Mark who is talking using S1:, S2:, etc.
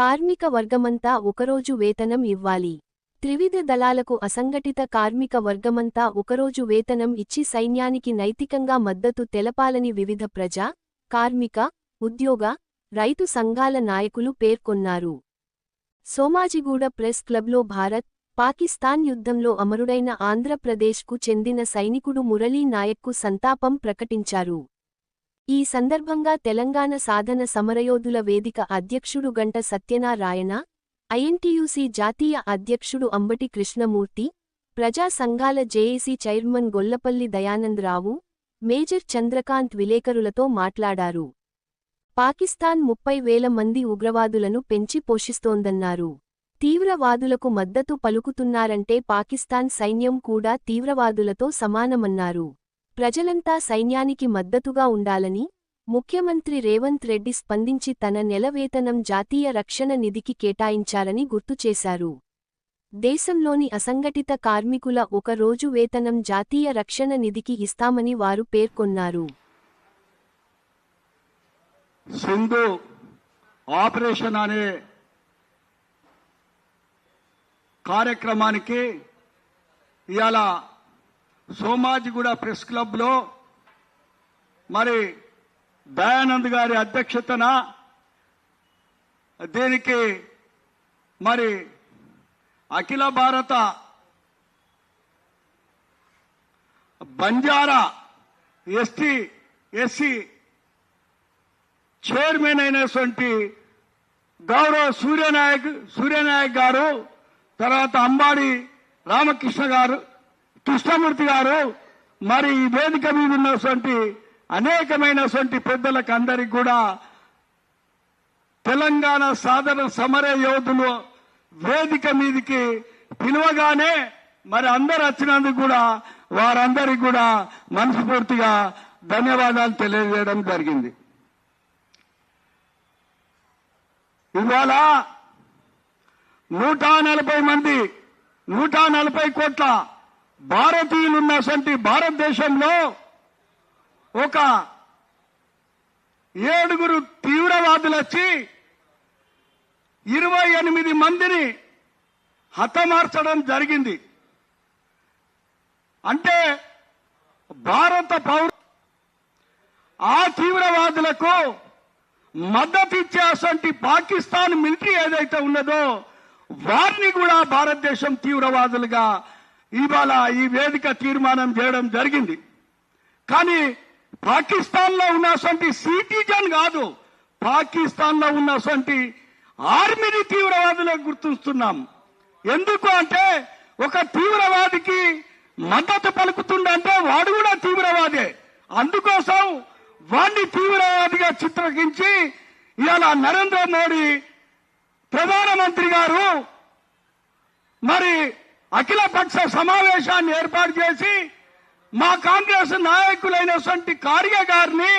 S1: కార్మిక వర్గమంతా ఒకరోజు వేతనం ఇవ్వాలి. త్రివిధ దళాలకు అసంఘటిత కార్మిక వర్గమంతా ఒకరోజు వేతనం ఇచ్చి సైన్యానికి నైతికంగా మద్దతు తెలపాలని వివిధ ప్రజా కార్మిక ఉద్యోగ రైతు సంఘాల నాయకులు పేర్కొన్నారు. సోమాజిగూడ ప్రెస్ క్లబ్లో భారత్ పాకిస్తాన్ యుద్ధంలో అమరుడైన ఆంధ్రప్రదేశ్కు చెందిన సైనికుడు మురళీ నాయక్కు సంతాపం ప్రకటించారు. ఈ సందర్భంగా తెలంగాణ సాధన సమరయోధుల వేదిక అధ్యక్షుడు గంట సత్యనారాయణ ఐఎన్టీయూసీ జాతీయ అధ్యక్షుడు అంబటి కృష్ణమూర్తి ప్రజా సంఘాల JAC chairman Gollapalli Dayanandarao major Chandrakant విలేకరులతో మాట్లాడారు. పాకిస్తాన్ ముప్పై వేల మంది ఉగ్రవాదులను పెంచి పోషిస్తోందన్నారు. తీవ్రవాదులకు మద్దతు పలుకుతున్నారంటే పాకిస్తాన్ సైన్యం కూడా తీవ్రవాదులతో సమానమన్నారు. ప్రజలంతా సైన్యానికి మద్దతుగా ఉండాలని ముఖ్యమంత్రి రేవంత్ రెడ్డి స్పందించి తన నెల వేతనం జాతీయ రక్షణ నిధికి కేటాయించాలని గుర్తుచేశారు దేశంలోని అసంఘటిత కార్మికుల ఒక రోజు వేతనం జాతీయ రక్షణ నిధికి ఇస్తామని వారు పేర్కొన్నారు.
S2: సింధు ఆపరేషన్ అనే కార్యక్రమానికి ఇవాళ సోమాజిగూడ ప్రెస్ క్లబ్లో మరి దయానంద్ గారి అధ్యక్షతన దీనికి మరి అఖిల భారత బంజారా ఎస్టీ ఎస్సీ చైర్మన్ అయినటువంటి గౌరవ సూర్యనాయక్ సూర్యనాయక్ గారు తర్వాత అంబాడి రామకృష్ణ గారు కృష్ణమూర్తి గారు మరి ఈ వేదిక మీద ఉన్నటువంటి అనేకమైనటువంటి పెద్దలకు అందరికి కూడా తెలంగాణ సాధన సమర యోధులు వేదిక మీదకి పిలువగానే మరి అందరు వచ్చినందుకు కూడా వారందరికి కూడా మనస్ఫూర్తిగా ధన్యవాదాలు తెలియజేయడం జరిగింది. ఇవాళ నూట నలభై మంది నూట నలభై కోట్ల భారతీయులున్న ఉన్నటువంటి భారతదేశంలో ఒక ఏడుగురు తీవ్రవాదులు వచ్చి ఇరవై ఎనిమిది మందిని హతమార్చడం జరిగింది. అంటే భారత పౌర ఆ తీవ్రవాదులకు మద్దతు ఇచ్చేటువంటి పాకిస్తాన్ మిలిటరీ ఏదైతే ఉన్నదో వారిని కూడా భారతదేశం తీవ్రవాదులుగా ఇవాళ ఈ వేదిక తీర్మానం చేయడం జరిగింది. కానీ పాకిస్తాన్లో ఉన్నటువంటి సిటిజన్ కాదు పాకిస్తాన్లో ఉన్నటువంటి ఆర్మీని తీవ్రవాదులకు గుర్తిస్తున్నాం. ఎందుకు అంటే ఒక తీవ్రవాదికి మద్దతు పలుకుతుండంటే వాడు కూడా తీవ్రవాదే. అందుకోసం వాడిని తీవ్రవాదిగా చిత్రకించి ఇవాళ నరేంద్ర మోడీ ప్రధానమంత్రి గారు మరి అఖిలపక్ష సమావేశాన్ని ఏర్పాటు చేసి మా కాంగ్రెస్ నాయకులైనటువంటి కార్య గారిని